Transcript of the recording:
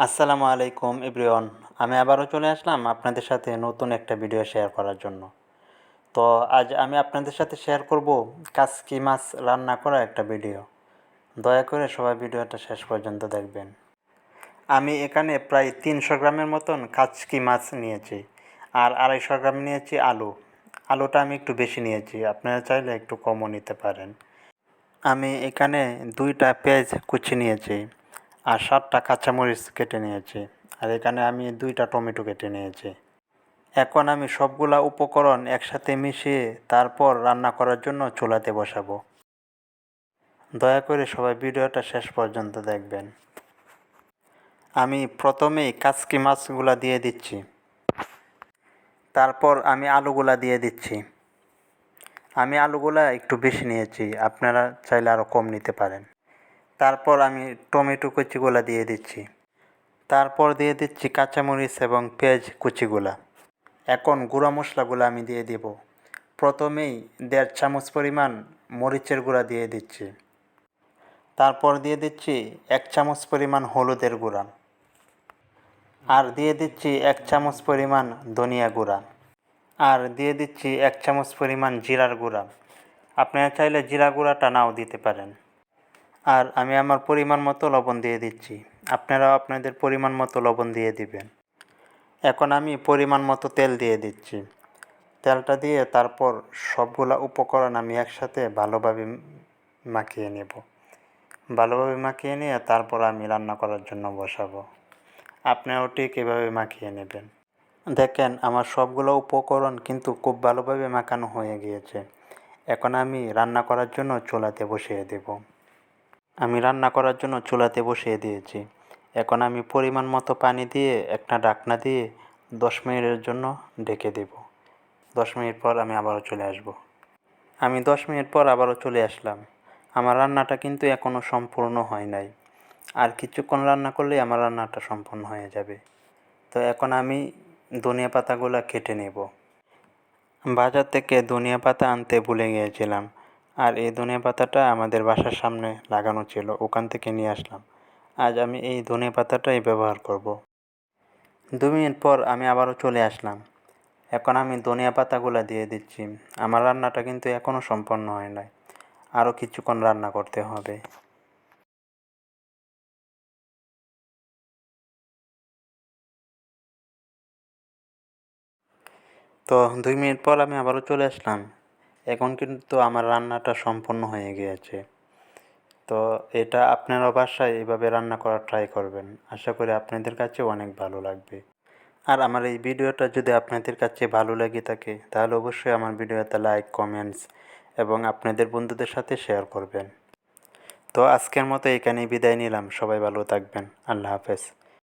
আসসালামু আলাইকুম এভরিওয়ান। আমি আবারও চলে আসলাম আপনাদের সাথে নতুন একটা ভিডিও শেয়ার করার জন্য। তো আজ আমি আপনাদের সাথে শেয়ার করব কাসকি মাছ রান্না করা একটা ভিডিও। দয়া করে সবাই ভিডিওটা শেষ পর্যন্ত দেখবেন। আমি এখানে প্রায় তিনশো গ্রামের মতন কাচকি মাছ নিয়েছি আর আড়াইশো গ্রাম নিয়েছি আলু। আলুটা আমি একটু বেশি নিয়েছি, আপনারা চাইলে একটু কমও নিতে পারেন। আমি এখানে দুইটা পেঁয়াজ কুচি নিয়েছি। আর সাতটা কাঁচামরিচ কেটে নিয়েছি। আর এখানে আমি দুইটা টমেটো কেটে নিয়েছি। এখন আমি সবগুলা উপকরণ একসাথে মিশিয়ে তারপর রান্না করার জন্য চুলাতে বসাবো। দয়া করে সবাই ভিডিওটা শেষ পর্যন্ত দেখবেন। আমি প্রথমেই কাচকি মাছগুলা দিয়ে দিচ্ছি। তারপর আমি আলুগুলা দিয়ে দিচ্ছি। আমি আলুগুলা একটু বেশি নিয়েছি, আপনারা চাইলে আরও কম নিতে পারেন। তারপর আমি টমেটো কুচিগুলা দিয়ে দিচ্ছি। তারপর দিয়ে দিচ্ছি কাঁচামরিচ এবং পেঁয়াজ কুচিগুলা। এখন গুঁড়া মশলাগুলো আমি দিয়ে দিব। প্রথমেই দেড় চামচ পরিমাণ মরিচের গুঁড়া দিয়ে দিচ্ছি। তারপর দিয়ে দিচ্ছি এক চামচ পরিমাণ হলুদের গুঁড়া। আর দিয়ে দিচ্ছি এক চামচ পরিমাণ ধনিয়া গুঁড়া। আর দিয়ে দিচ্ছি এক চামচ পরিমাণ জিরার গুঁড়া। আপনারা চাইলে জিরা গুঁড়াটা নাও দিতে পারেন। আর আমি আমার পরিমাণ মতো লবণ দিয়ে দিচ্ছি। আপনারাও আপনাদের পরিমাণ মতো লবণ দিয়ে দিবেন। এখন আমি পরিমাণ মতো তেল দিয়ে দিচ্ছি। তেলটা দিয়ে তারপর সবগুলা উপকরণ আমি একসাথে ভালোভাবে মাখিয়ে নেব। ভালোভাবে মাখিয়ে নিয়ে তারপর আমি রান্না করার জন্য বসাবো। আপনারাও ঠিক এভাবে মাখিয়ে নেবেন। দেখেন, আমার সবগুলো উপকরণ কিন্তু খুব ভালোভাবে মাখানো হয়ে গিয়েছে। এখন আমি রান্না করার জন্য চুলাতে বসিয়ে দেব। আমি রান্না করার জন্য চুলাতে বসিয়ে দিয়েছি। এখন আমি পরিমাণ মতো পানি দিয়ে একটা ঢাকনা দিয়ে দশ মিনিটের জন্য ঢেকে দেব। দশ মিনিট পর আমি আবারও চলে আসব। আমি দশ মিনিট পর আবারও চলে আসলাম। আমার রান্নাটা কিন্তু এখনও সম্পূর্ণ হয় নাই। আর কিছুক্ষণ রান্না করলেই আমার রান্নাটা সম্পূর্ণ হয়ে যাবে। তো এখন আমি ধনিয়া পাতাগুলো কেটে নেব। বাজার থেকে ধনিয়া পাতা আনতে ভুলে গিয়েছিলাম। আর এই ধনিয়া পাতাটা আমাদের বাসার সামনে লাগানো ছিল, ওখান থেকে নিয়ে আসলাম। আজ আমি এই ধনিয়া পাতাটাই ব্যবহার করব। দু মিনিট পর আমি আবারও চলে আসলাম। এখন আমি ধনিয়া পাতাগুলো দিয়ে দিচ্ছি। আমার রান্নাটা কিন্তু এখনও সম্পন্ন হয় নাই। আরও কিছুক্ষণ রান্না করতে হবে। তো দুই মিনিট পর আমি আবারও চলে আসলাম। এখন কিন্তু আমার রান্নাটা সম্পূর্ণ হয়ে গিয়েছে। তো এটা আপনারা বাসায় এইভাবে রান্না করার ট্রাই করবেন। আশা করি আপনাদের কাছে অনেক ভালো লাগবে। আর আমার এই ভিডিওটা যদি আপনাদের কাছে ভালো লেগে থাকে, তাহলে অবশ্যই আমার ভিডিওতে লাইক কমেন্টস এবং আপনাদের বন্ধুদের সাথে শেয়ার করবেন। তো আজকের মতো এখানেই বিদায় নিলাম। সবাই ভালো থাকবেন। আল্লাহ হাফেজ।